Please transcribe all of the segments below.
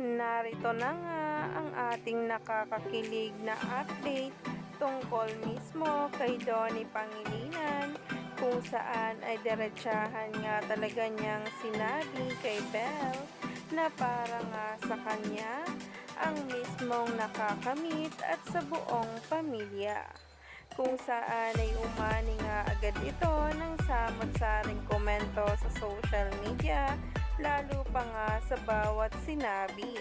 Narito na nga ang ating nakakakilig na update tungkol mismo kay Donnie Pangilinan kung saan ay diretsahan nga talaga niyang sinabi kay Belle na para nga sa kanya ang mismong nakakamit at sa buong pamilya kung saan ay umani nga agad ito ng samot-saring komento sa social media lalo pa nga sa bawat sinabi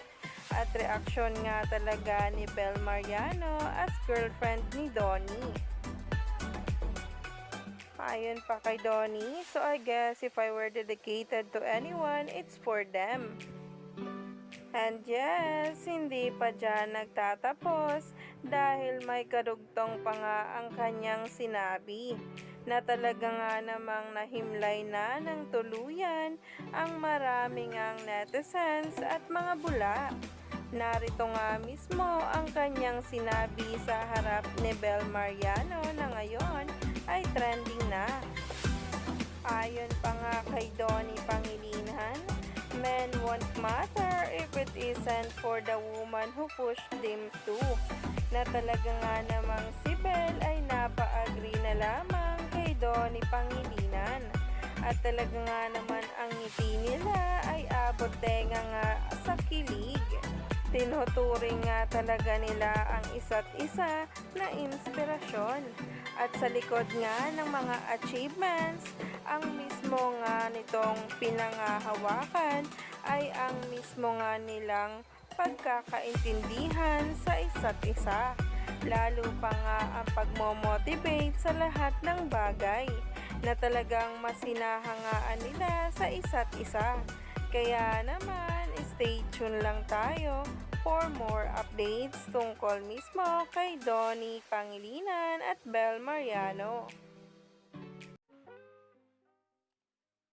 at reaksyon nga talaga ni Bel Mariano as girlfriend ni Donnie. Ayon pa kay Donnie, so I guess if I were dedicated to anyone, it's for them. And yes, hindi pa dyan nagtatapos dahil may karugtong pa nga ang kanyang sinabi na talaga nga namang nahimlay na ng tuluyan ang maraming ang netizens at mga bula. Narito nga mismo ang kanyang sinabi sa harap ni Bel Mariano na ngayon ay trending na. Ayon pa nga kay Donnie Pangilinan, men won't matter it isn't for the woman who pushed them to. Na talaga nga namang si Belle ay napa-agree na lamang kay Donnie Pangilinan. At talaga nga naman ang ngiti nila ay abot tenga. Tinuturing nga talaga nila ang isa't isa na inspirasyon. At sa likod nga ng mga achievements, ang mismo nga nitong pinangahawakan ay ang mismo nga nilang pagkakaintindihan sa isa't isa. Lalo pa nga ang pagmomotivate sa lahat ng bagay na talagang masinahangaan nila sa isa't isa. Kaya naman, stay tuned lang tayo for more updates tungkol mismo kay Donnie Pangilinan at Bel Mariano.